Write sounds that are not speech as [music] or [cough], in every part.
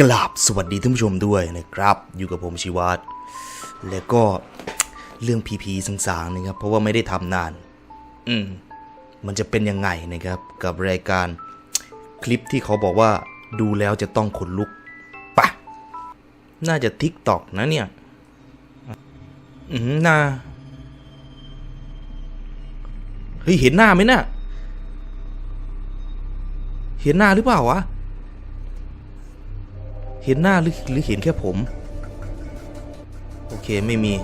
กราบสวัสดีท่านผู้ชมด้วยนะครับ อยู่กับผมชิวัตรแล้วก็เรื่องพีพีสางๆนะครับ เพราะว่าไม่ได้ทำนาน อืม มันจะเป็นยังไงนะครับ กับรายการคลิปที่เขาบอกว่าดูแล้วจะต้องขนลุกปะน่าจะทิกตอกนะเนี่ย อืมน่าเฮ้ยเห็นหน้าไหมน่ะเห็นหน้าหรือเปล่าวะ เห็นหน้าหรือหรือเห็นแค่ผม โอเคไม่มี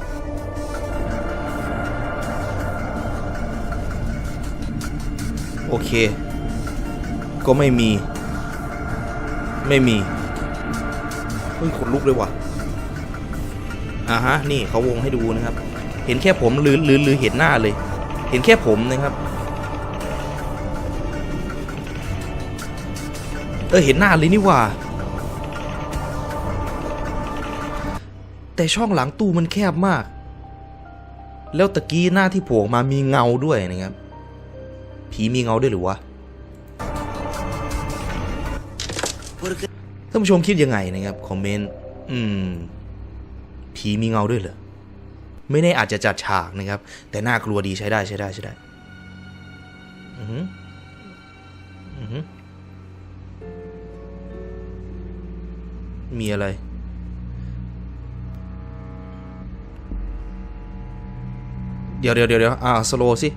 โอเค ก็ไม่มี ไม่มีเฮ้ยขนลุกเลยว่ะอ่าฮะนี่เขาวงให้ดูนะครับ เห็นแค่ผมหรือหรือหรือเห็นหน้าเลย เห็นแค่ผมนะครับเออเห็นหน้าเลยนี่ว่า แต่ช่องหลังตู้มันแคบมาก แล้วตะกี้หน้าที่ผล่ออกมามีเงาด้วยนะครับ ผีมีเงาด้วยหรือวะท่านผู้ชมคิดยังไงนะครับ คอมเมนต์ อืม ผีมีเงาด้วยเหรอ ไม่แน่อาจจะจัดฉากนะครับ แต่น่ากลัวดีใช้ได้ใช้ได้ใช้ได้ อือหืออือหือมีอะไร เดี๋ยวเดี๋ยวเดี๋ยวเดี๋ยวอ่าสโลสิ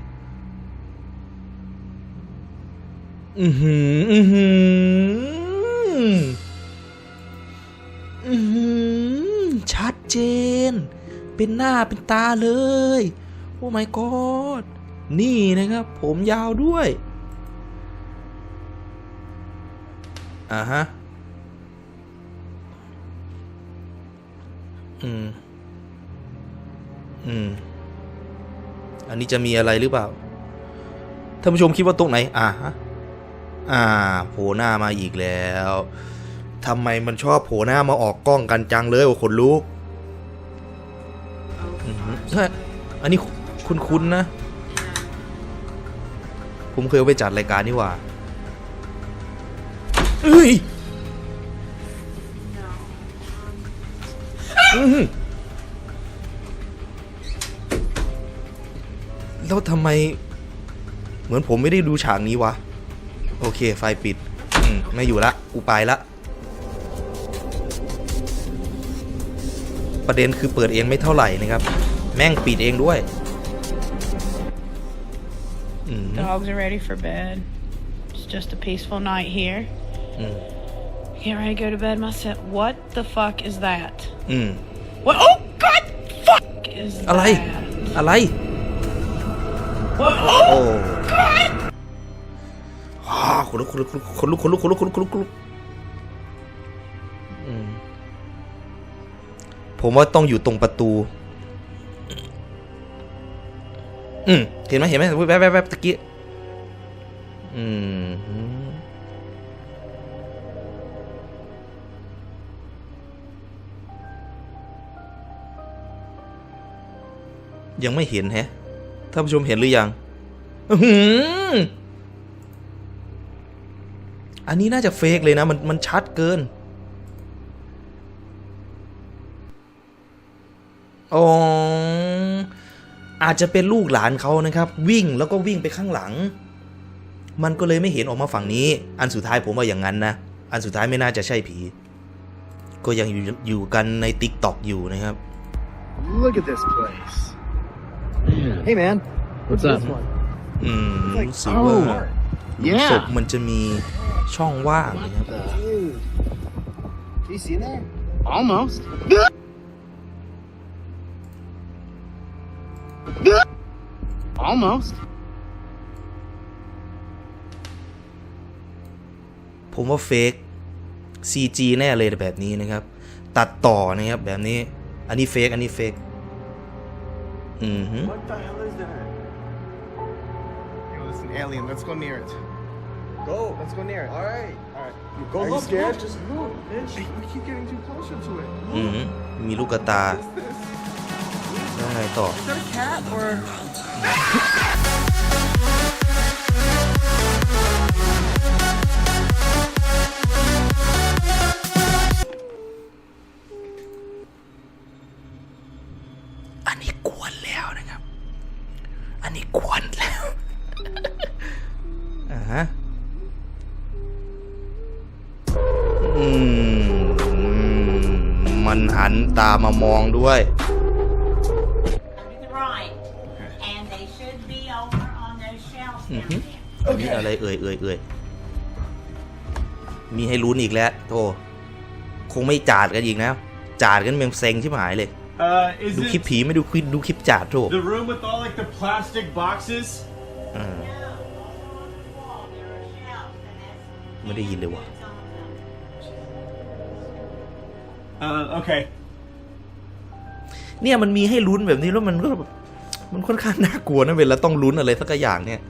อือหือ อือหือ อือหือ ชัดเจน เป็นหน้าเป็นตาเลย โอ้ my god นี่นะครับ ผมยาวด้วย อ่าฮะ อืม อืม อันนี้จะมีอะไรหรือเปล่า ท่านผู้ชมคิดว่าตรงไหน อ่าฮะอ่า โผล่หน้ามาอีกแล้วทำไมมันชอบโผล่หน้ามาออกกล้องกันจังเลยโอ้ขนลุกอันนี้คุ้นๆนะ ผมเคยเอาไปจัดรายการนี่ว่าเอ้ย อื้อหือ แล้วทำไม เหมือนผมไม่ได้ดูฉากนี้วะ โอเค ไฟปิดอืมไม่อยู่ละ กูไปละ ประเด็นคือเปิดเองไม่เท่าไหร่นะครับ แม่งปิดเองด้วย อืม Dogs are ready for bed. It's just a peaceful night here. อืม Get ready to go to bed myself. What the fuck is that? อืม What? Oh God! Fuck is อะไร that? อะไร What? โอ้ฮ่าขนลุกขนลุกขนลุกขนลุกขนลุกขนลุกขนลุกขนลุกผมว่าต้องอยู่ตรงประตู อืมเห็นไหมเห็นไหมแวบแวบแวบตะกี้อืมยังไม่เห็นแฮะ ท่านผู้ชมเห็นหรือยังอื้อหืออันนี้น่าจะเฟกเลยนะ มันมันชัดเกิน อ๋อ อาจจะเป็นลูกหลานเขานะครับ วิ่งแล้วก็วิ่งไปข้างหลัง มันก็เลยไม่เห็นออกมาฝั่งนี้ อันสุดท้ายผมว่าอย่างนั้นนะ อันสุดท้ายไม่น่าจะใช่ผี ก็ยังอยู่อยู่กันในติ๊กต็อกอยู่นะครับ Look at this place. Hey man, What's this up? one? อืม Like, รู้สึกว่า oh, ศพ yeah. มันจะมีช่องว่างนะครับ Dude, you seen that? Almost. Almost. ผมว่าเฟก CG แน่เลยแบบนี้นะครับ ตัดต่อนะครับแบบนี้ อันนี้เฟกอันนี้เฟก อือฮึ What the hell is that? Yo, it's an alien. Let's go near it. Go. Let's go near it. All right. All right. You go Are you scared? Just look, bitch. Hey, we keep getting too closer to it. อือฮึมีลูกกระตา What's this? แล้วไงต่อ Is that a cat or? [laughs] ามามองด้วย to the right. And they should be over on those shelves down Mhm. there. มีอะไรเอ่ยเอ่ยเอ่ยมีให้ลุ้นอีกแล้วโธ่คงไม่จาดกันอีกนะจาดกันเมงเซ็งที่หายเลย Uh, is ดู it คลิปผีไม่ดูคลิปดูคลิปจาดโธ่ the room with all like the plastic boxes? อ่า There are shelves and that's ไม่ได้ยินเลยว่ะ what's on them. Uh, okay. เนี่ยมันมีให้ลุ้นแบบนี้แล้วมันก็แบบมันค่อนข้างน่ากลัวนะเวลาต้องลุ้นอะไรสักอย่างเนี่ย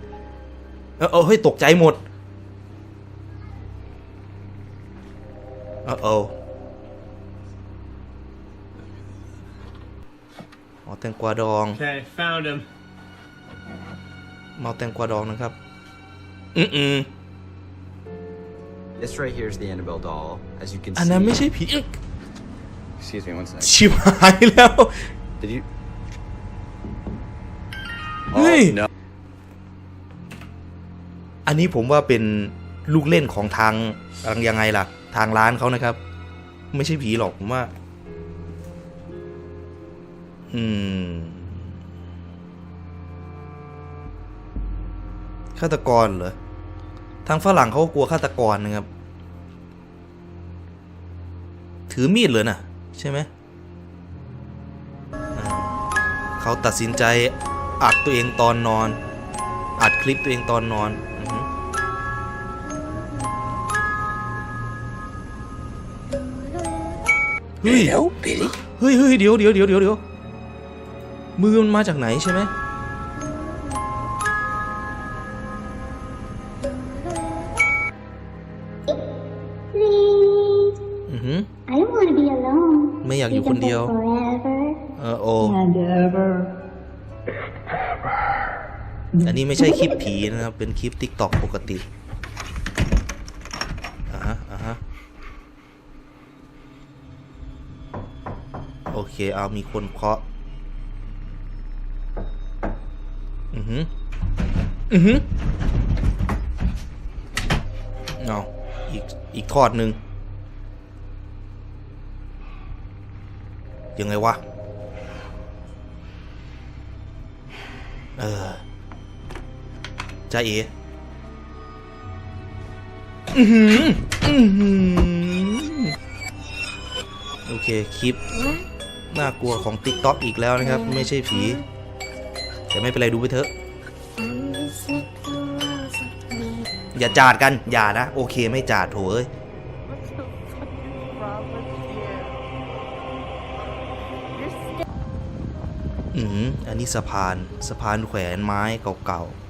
เออเออเฮ้ยตกใจหมดเออเอออ๋อแตงกวาดอง Okay, found him. เมาแตงกวาดองนะครับ อืมอืม This right here is the Annabelle doll. As you can อัน see. นั้นไม่ใช่ผี Excuse me one second. ชิบหายแล้ว Did you? เฮ้ย Oh, no. อันนี้ผมว่าเป็นลูกเล่นของทางยังไงล่ะ ทางร้านเขานะครับ ไม่ใช่ผีหรอกผมว่า อืมฆาตกรเหรอ ทางฝรั่งเขาก็กลัวฆาตกรนะครับ ถือมีดเลยนะ ใช่ไหมอ่าเขาตัดสินใจอัดตัวเองตอนนอน อัดคลิปตัวเองตอนนอนอือฮึเฮ้ยเฮ้ยเฮ้ยเดี๋ยวเดี๋ยวเดี๋ยวเดี๋ยวเดี๋ยวมือมันมาจากไหนใช่ไหม อยากอยู่ We คน can เดียว play forever เออโอ and ever. อันนี้ไม่ใช่คลิปผีนะครับ เป็นคลิปติ๊กตอกปกติอ่าฮะอ่าฮะโอเค เอามีคนเคาะ อือหือ อือหือเอาอีก อีกทอดหนึ่ง ยังไงวะ เออจ้าเออือหืออือหือโอเค คลิป น่ากลัวของ TikTok อีกแล้วนะครับ ไม่ใช่ผี แต่ไม่เป็นไรดูไปเถอะ อย่าจาดกัน อย่านะ โอเคไม่จาดโถเอ้ย อืมอันนี้สะพานสะพานแขวนไม้เก่าๆ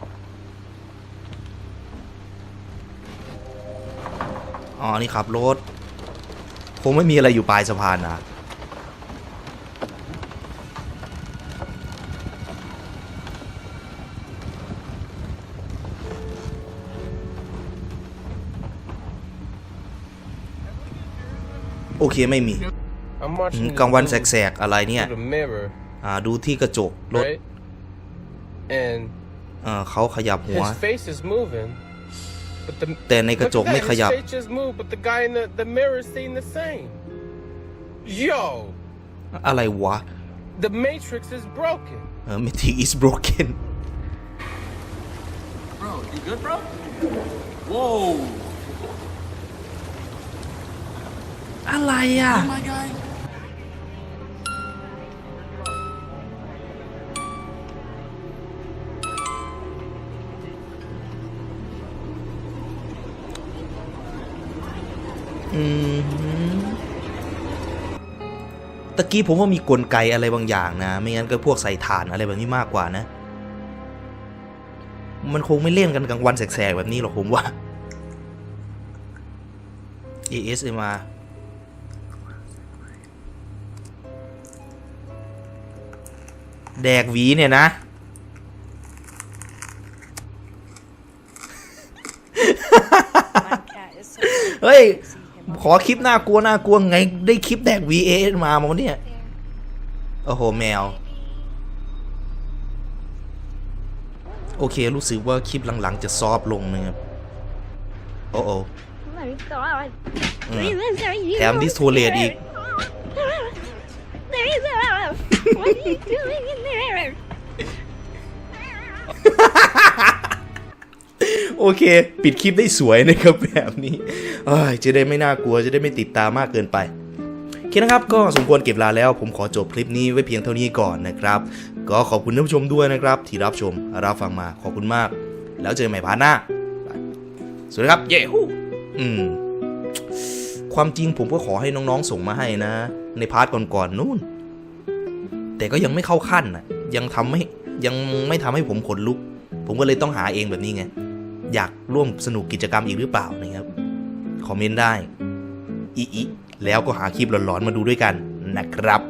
อ๋อ นี่ขับรถ คงไม่มีอะไรอยู่ปลายสะพานนะโอเคไม่มี I'm อืม watching กลางวันแสกๆ อะไรเนี่ย through the mirror, อ่าดูที่กระจกรถ right? And อ่าเขาขยับหัว his face is moving, but the แต่ในกระจก Look at ไม่ that, ขยับ His face just moved, but the guy in the, the mirror is seeing the same. Yo, อะไรวะ the Matrix is broken. เออ Matrix is broken Bro, you good, bro? Whoa. อะไรอะ My guy. กี้ผมว่ามีกลไกอะไรบางอย่างนะ ไม่งั้นก็พวกใส่ถ่านอะไรแบบนี้มากกว่านะ มันคงไม่เล่นกันกลางวันแสกๆแบบนี้หรอกผมว่า ASMR แดกหวีเนี่ยนะ My cat is so เฮ้ย ขอคลิปน่ากลัวน่ากลัวไงได้คลิปแดก VAS มาหมดเนี่ยโอ้โหแมว โอเค รู้สึกว่าคลิปหลังๆ จะซอฟต์ลงนะครับ โอ้โอ What are God. อืม Please, are you แถมดิสโทเลตอีก There's a... What are you doing in there? โอเค ปิดคลิปได้สวยนะครับแบบนี้เอ้ยจะได้ไม่น่ากลัวจะได้ไม่ติดตามมากเกินไปโอเคนะครับ ก็สมควรเก็บลาแล้ว ผมขอจบคลิปนี้ไว้เพียงเท่านี้ก่อนนะครับ ก็ขอบคุณท่านผู้ชมด้วยนะครับ ที่รับชมรับฟังมาขอบคุณมาก แล้วเจอใหม่พาร์ทหน้าบายสวัสดีครับเย้ฮู้อืมความจริงผมก็ขอให้น้องๆส่งมาให้นะ ในพาร์ทก่อนๆนู่น แต่ก็ยังไม่เข้าขั้นนะยังทำไม่ยังไม่ทำให้ผมขนลุก ผมก็เลยต้องหาเองแบบนี้ไง อยากร่วมสนุกกิจกรรมอีกหรือเปล่านะครับคอมเมนต์ได้อีอีแล้วก็หาคลิปหลอนๆมาดูด้วยกันนะครับ